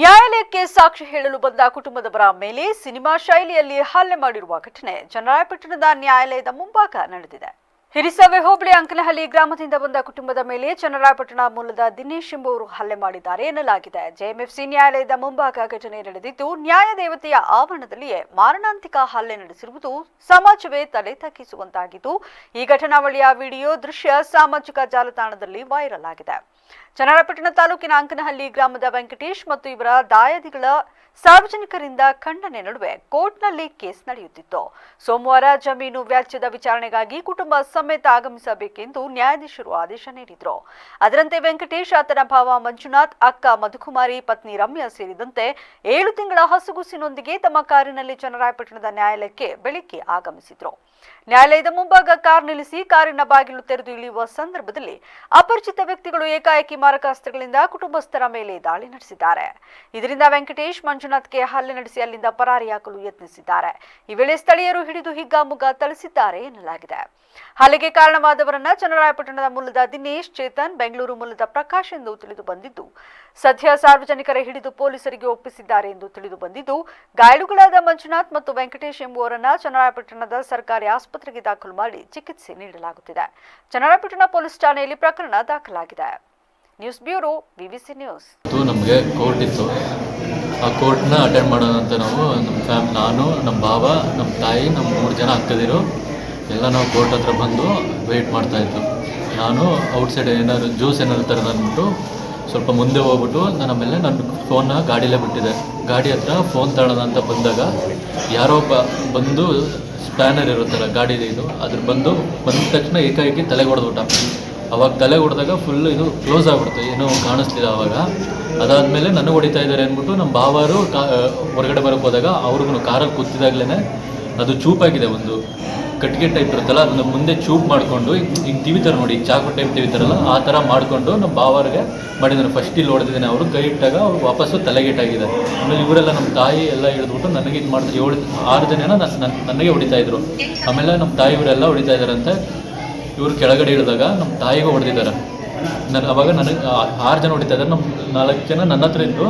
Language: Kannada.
ನ್ಯಾಯಾಲಯಕ್ಕೆ ಸಾಕ್ಷಿ ಹೇಳಲು ಬಂದ ಕುಟುಂಬದವರ ಮೇಲೆ ಸಿನಿಮಾ ಶೈಲಿಯಲ್ಲಿ ಹಲ್ಲೆ ಮಾಡಿರುವ ಘಟನೆ ಚನ್ನರಾಯಪಟ್ಟಣದ ನ್ಯಾಯಾಲಯದ ಮುಂಭಾಗ ನಡೆದಿದೆ. ಹಿರಿಸವೆ ಹೋಬಳಿ ಅಂಕನಹಳ್ಳಿ ಗ್ರಾಮದಿಂದ ಬಂದ ಕುಟುಂಬದ ಮೇಲೆ ಚನ್ನರಾಯಪಟ್ಟಣ ಮೂಲದ ದಿನೇಶ್ ಎಂಬುವರು ಹಲ್ಲೆ ಮಾಡಿದ್ದಾರೆ ಎನ್ನಲಾಗಿದೆ. ಜೆಎಂಎಫ್ಸಿ ನ್ಯಾಯಾಲಯದ ಮುಂಭಾಗ ಘಟನೆ ನಡೆದಿದ್ದು, ನ್ಯಾಯದೇವತೆಯ ಆವರಣದಲ್ಲಿಯೇ ಮಾರಣಾಂತಿಕ ಹಲ್ಲೆ ನಡೆಸಿರುವುದು ಸಮಾಜವೇ ತಲೆ ತಗ್ಗಿಸುವಂತಾಗಿದ್ದು, ಈ ಘಟನಾವಳಿಯ ವಿಡಿಯೋ ದೃಶ್ಯ ಸಾಮಾಜಿಕ ಜಾಲತಾಣದಲ್ಲಿ ವೈರಲ್ ಆಗಿದೆ. ಚನ್ನರಾಯಪಟ್ಟಣ ತಾಲೂಕಿನ ಅಂಕನಹಳ್ಳಿ ಗ್ರಾಮದ ವೆಂಕಟೇಶ್ ಮತ್ತು ಇವರ ದಾಯಾದಿಗಳ ಸಾರ್ವಜನಿಕರಿಂದ ಖಂಡನೆ ನಡುವೆ ಕೋರ್ಟ್ನಲ್ಲಿ ಕೇಸ್ ನಡೆಯುತ್ತಿತ್ತು. ಸೋಮವಾರ ಜಮೀನು ವ್ಯಾಜ್ಯದ ವಿಚಾರಣೆಗಾಗಿ ಕುಟುಂಬ ಸಮೇತ ಆಗಮಿಸಬೇಕೆಂದು ನ್ಯಾಯಾಧೀಶರು ಆದೇಶ ನೀಡಿದ್ರು. ಅದರಂತೆ ವೆಂಕಟೇಶ್, ಆತನ ಭಾವ ಮಂಜುನಾಥ್, ಅಕ್ಕ ಮಧುಕುಮಾರಿ, ಪತ್ನಿ ರಮ್ಯಾ ಸೇರಿದಂತೆ ಏಳು ತಿಂಗಳ ಹಸುಗುಸಿನೊಂದಿಗೆ ತಮ್ಮ ಕಾರಿನಲ್ಲಿ ಚನ್ನರಾಯಪಟ್ಟಣದ ನ್ಯಾಯಾಲಯಕ್ಕೆ ಬೆಳಿಗ್ಗೆ ಆಗಮಿಸಿದ್ರು. ನ್ಯಾಯಾಲಯದ ಮುಂಭಾಗ ಕಾರ್ ನಿಲ್ಲಿಸಿ ಕಾರಿನ ಬಾಗಿಲು ತೆರೆದು ಇಳಿಯುವ ಸಂದರ್ಭದಲ್ಲಿ ಅಪರಿಚಿತ ವ್ಯಕ್ತಿಗಳು ಏಕಾಏಕಿ ಮಾರಕಾಸ್ತ್ರಗಳಿಂದ ಕುಟುಂಬಸ್ಥರ ಮೇಲೆ ದಾಳಿ ನಡೆಸಿದ್ದಾರೆ. ಇದರಿಂದ ವೆಂಕಟೇಶ್ ಮಂಜುನಾಥ್ಗೆ ಹಲ್ಲೆ ನಡೆಸಿ ಅಲ್ಲಿಂದ ಪರಾರಿಯಾಗಲು ಯತ್ನಿಸಿದ್ದಾರೆ. ಈ ವೇಳೆ ಸ್ಥಳೀಯರು ಹಿಡಿದು ಹಿಗ್ಗಾಮುಗ್ಗ ಥಳಿಸಿದ್ದಾರೆ ಎನ್ನಲಾಗಿದೆ. ಹಲ್ಲೆಗೆ ಕಾರಣವಾದವರನ್ನ ಚನ್ನರಾಯಪಟ್ಟಣದ ಮೂಲದ ದಿನೇಶ್ ಚೇತನ್, ಬೆಂಗಳೂರು ಮೂಲದ ಪ್ರಕಾಶ್ ಎಂದು ತಿಳಿದು ಬಂದಿದ್ದು, ಸದ್ಯ ಸಾರ್ವಜನಿಕರ ಹಿಡಿದು ಪೊಲೀಸರಿಗೆ ಒಪ್ಪಿಸಿದ್ದಾರೆ ಎಂದು ತಿಳಿದು ಬಂದಿದ್ದು ಗಾಯಾಳುಗಳಾದ ಮಂಜುನಾಥ್ ಮತ್ತು ವೆಂಕಟೇಶ್ ಎಂಬುವರನ್ನ ಚನ್ನರಾಯಪಟ್ಟಣದ ಸರ್ಕಾರಿ ಆಸ್ಪತ್ರೆಗೆ ದಾಖಲು ಮಾಡಿ ಚಿಕಿತ್ಸೆ ನೀಡಲಾಗುತ್ತಿದೆ. ಚನ್ನರಾಯಪಟ್ಟಣ ಪೊಲೀಸ್ ಠಾಣೆಯಲ್ಲಿ ಪ್ರಕರಣ ದಾಖಲಾಗಿದೆ. News bureau VVC news. ನಮಗೆ ಕೋರ್ಟ್ ಇತ್ತು. ಆ ಕೋರ್ಟ್ನ ಅಟೆಂಡ್ ಮಾಡೋಣ ಅಂತ ನಾವು, ನಮ್ಮ ಫ್ಯಾಮ್, ನಾನು, ನಮ್ಮ ಭಾವ, ನಮ್ಮ ತಾಯಿ, ನಮ್ಮ ಮೂರು ಜನ ಅಕ್ಕದಿರು, ಎಲ್ಲ ನಾವು ಕೋರ್ಟ್ ಹತ್ರ ಬಂದು ವೆಯ್ಟ್ ಮಾಡ್ತಾಯಿದ್ದು ನಾನು ಔಟ್ಸೈಡ್ ಏನಾದ್ರು ಜ್ಯೂಸ್ ಏನಾದ್ರು ತರದ ಅಂದ್ಬಿಟ್ಟು ಸ್ವಲ್ಪ ಮುಂದೆ ಹೋಗ್ಬಿಟ್ಟು ನಾನು ಮೇಲೆ ನನ್ನ ಫೋನ್ನ ಗಾಡಿಲೇ ಬಿಟ್ಟಿದೆ. ಗಾಡಿ ಹತ್ರ ಫೋನ್ ತಗೊಳ್ಳೋಣ ಅಂತ ಬಂದಾಗ ಯಾರೋ ಒಬ್ಬ ಬಂದು ಸ್ಪ್ಯಾನರ್ ಇರುತ್ತಲ್ಲ ಗಾಡಿ ಇದು, ಅದ್ರ ಬಂದು ಬಂದ ತಕ್ಷಣ ಏಕಾಏಕಿ ತಲೆಗೆ ಹೊಡೆದ್ಬಿಟ್ಟ ಅವಾಗ ತಲೆ ಹೊಡೆದಾಗ ಫುಲ್ ಇದು ಕ್ಲೋಸ್ ಆಗ್ಬಿಡ್ತು ಏನೂ ಕಾಣಿಸ್ಲಿಲ್ಲ ಅವಾಗ. ಅದಾದಮೇಲೆ ನನಗೆ ಹೊಡಿತಾ ಇದ್ದಾರೆ ಅಂದ್ಬಿಟ್ಟು ನಮ್ಮ ಬಾವರು ಕಾ ಹೊರಗಡೆ ಬರೋಕ್ಕೆ ಹೋದಾಗ ಅವ್ರಿಗೂ ಕಾರಲ್ಲಿ ಕೂತಿದಾಗಲೇ ಅದು ಚೂಪಾಗಿದೆ ಒಂದು ಕಟ್ಟಿಗೆ ಟೈಪ್ ಇರುತ್ತಲ್ಲ, ಅದನ್ನ ಮುಂದೆ ಚೂಪ್ ಮಾಡಿಕೊಂಡು ಹಿಂಗೆ ಟಿವಿ ಥರ ನೋಡಿ ಚಾಕು ಟೈಪ್ ತಿವಿತಾರಲ್ಲ, ಆ ಥರ ಮಾಡಿಕೊಂಡು ನಮ್ಮ ಭಾವರಿಗೆ ಮಾಡಿದ್ದಾನೆ ಫಸ್ಟ್ ಇಲ್ಲಿ ಹೊಡೆದಿದ್ದಾನೆ ಅವರು, ಕೈ ಇಟ್ಟಾಗ ಅವ್ರು ವಾಪಸ್ಸು ತಲೆಗೇಟಾಗಿದೆ ಆಮೇಲೆ ಇವರೆಲ್ಲ ನಮ್ಮ ತಾಯಿ ಎಲ್ಲ ಹಿಡಿದ್ಬಿಟ್ಟು ನನಗೆ ಇದು ಮಾಡ್ತಾರೆ ಏಳು, ಆರು ಜನ ನನ್ನ ನನಗೆ ಹೊಡಿತಾ ಇದ್ರು. ಆಮೇಲೆ ನಮ್ಮ ತಾಯಿಯವರೆಲ್ಲ ಹೊಡಿತಾ ಇದ್ದಾರಂತೆ. ಇವರು ಕೆಳಗಡೆ ಇಳಿದಾಗ ನಮ್ಮ ತಾಯಿಗೂ ಹೊಡೆದಿದ್ದಾರೆ. ನನ್ನ ಅವಾಗ ನನಗೆ ಆರು ಜನ ಹೊಡಿತಾ ಇದ್ದಾರೆ. ನಮ್ಮ ನಾಲ್ಕು ಜನ ನನ್ನ ಹತ್ರ ಇದ್ದು